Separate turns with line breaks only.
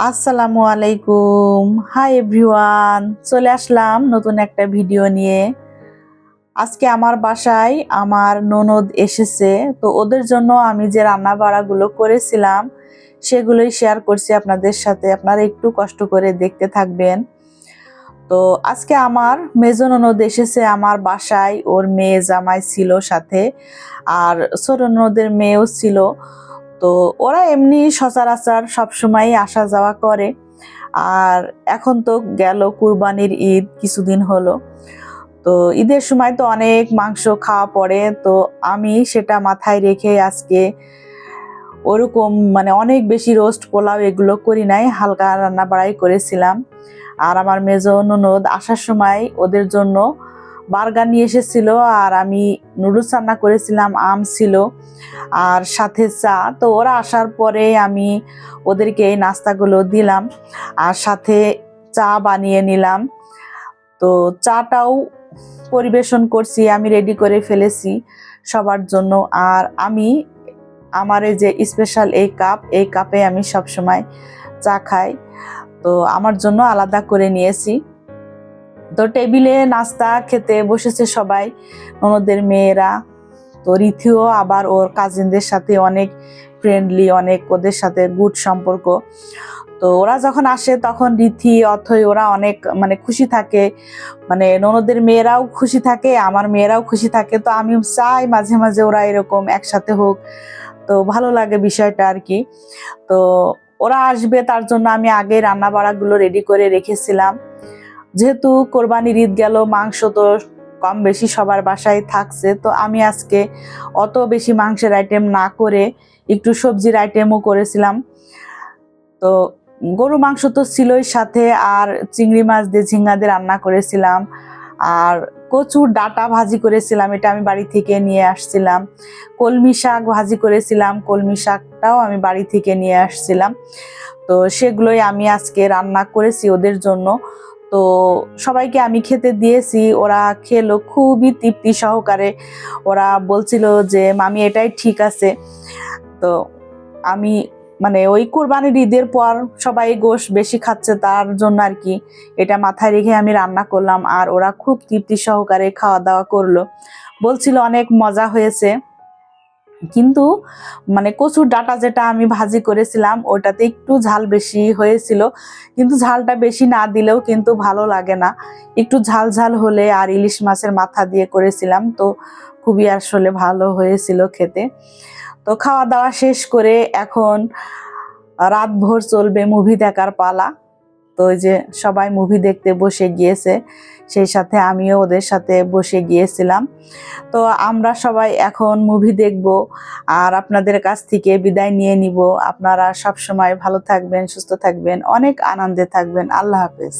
আসসালামু আলাইকুম। Hi everyone চলে আসলাম নতুন একটা ভিডিও নিয়ে। আজকে আমার বাসায় আমার ননদ এসেছে। তো ওদের জন্য আমি যে রান্না বাড়াগুলো করেছিলাম, সেগুলোই শেয়ার করছি আপনাদের সাথে। আপনারা একটু কষ্ট করে দেখতে থাকবেন। তো আজকে আমার মেজো ননদ এসেছে আমার বাসায়। ওর মেয়ে জামাই ছিল সাথে। আর ছোট ননদের মেয়েও ছিল। তো ওরা এমনি সচরাচর সবসময় আসা যাওয়া করে। আর এখন তো গেল কুরবানির ঈদ, কিছুদিন হলো। তো ঈদের সময় তো অনেক মাংস খাওয়া পড়ে। তো আমি সেটা মাথায় রেখে আজকে ওরকম মানে অনেক বেশি রোস্ট, পোলাও এগুলো করি নাই, হালকা রান্না বাড়াই করেছিলাম। আর আমার মেজ ননদ আসার সময় ওদের জন্য বার্গার নিয়ে এসেছিল আর আমি নুডলস রান্না করেছিলাম, আম ছিল আর সাথে চা। তো ওরা আসার পরে আমি ওদেরকে এই নাস্তাগুলো দিলাম আর সাথে চা বানিয়ে নিলাম। তো চাটাও পরিবেশন করছি, আমি রেডি করে ফেলেছি সবার জন্য। আর আমি, আমার এই যে স্পেশাল এই কাপ এই কাপে আমি সব সময় চা খাই। তো আমার জন্য আলাদা করে নিয়েছি। তো টেবিলে নাস্তা খেতে বসেছে সবাই, ননদের মেয়েরা। তো রিথিও আবার ওর কাজিনদের সাথে অনেক ফ্রেন্ডলি অনেক ওদের সাথে গুড সম্পর্ক। তো ওরা যখন আসে তখন রীতি অথই ওরা অনেক মানে খুশি থাকে। মানে ননদের মেয়েরাও খুশি থাকে, আমার মেয়েরাও খুশি থাকে। তো আমি চাই মাঝে মাঝে ওরা এরকম একসাথে হোক। তো ভালো লাগে বিষয়টা আর কি। তো ওরা আসবে তার জন্য আমি আগে রান্না বাড়াগুলো রেডি করে রেখেছিলাম। যেহেতু কোরবানির ঈদ গেল, মাংস তো কম বেশি সবার বাসায় থাকছে, তো আমি আজকে অত বেশি মাংসের আইটেম না করে একটু সবজির আইটেমও করেছিলাম। তো গরু মাংস তো ছিলই সাথে, আর চিংড়ি মাছ দিয়ে ঝিঙ্গা দিয়ে রান্না করেছিলাম, আর কচুর ডাটা ভাজি করেছিলাম, এটা আমি বাড়ি থেকে নিয়ে আসছিলাম। কলমি শাক ভাজি করেছিলাম, কলমি শাকটাও আমি বাড়ি থেকে নিয়ে আসছিলাম। তো সেগুলোই আমি আজকে রান্না করেছি ওদের জন্য। তো সবাইকে আমি খেতে দিয়েছি। ওরা খেলো খুবই তৃপ্তি সহকারে। ওরা বলছিল যে, মামি, এটাই ঠিক আছে। তো আমি মানে ওই কোরবানির ঈদের পর সবাই গোশ বেশি খাচ্ছে তার জন্য আর কি। এটা মাথায় রেখে আমি রান্না করলাম আর ওরা খুব তৃপ্তি সহকারে খাওয়া দাওয়া করল। বলছিল অনেক মজা হয়েছে। কিন্তু মানে কচুর ডাটা যেটা আমি ভাজি করেছিলাম, ওটাতে একটু ঝাল বেশি হয়েছিল। কিন্তু ঝালটা বেশি না দিলেও কিন্তু ভালো লাগে না। একটু ঝাল ঝাল হলে আর ইলিশ মাছের মাথা দিয়ে করেছিলাম, তো খুবই আসলে ভালো হয়েছিল খেতে। তো খাওয়া দাওয়া শেষ করে এখন রাত ভোর চলবে মুভি দেখার পালা। তো ওই যে সবাই মুভি দেখতে বসে গিয়েছে, সেই সাথে আমিও ওদের সাথে বসে গিয়েছিলাম। তো আমরা সবাই এখন মুভি দেখব আর আপনাদের কাছ থেকে বিদায় নিয়ে নিব। আপনারা সব সময় ভালো থাকবেন, সুস্থ থাকবেন, অনেক আনন্দে থাকবেন। আল্লাহ হাফেজ।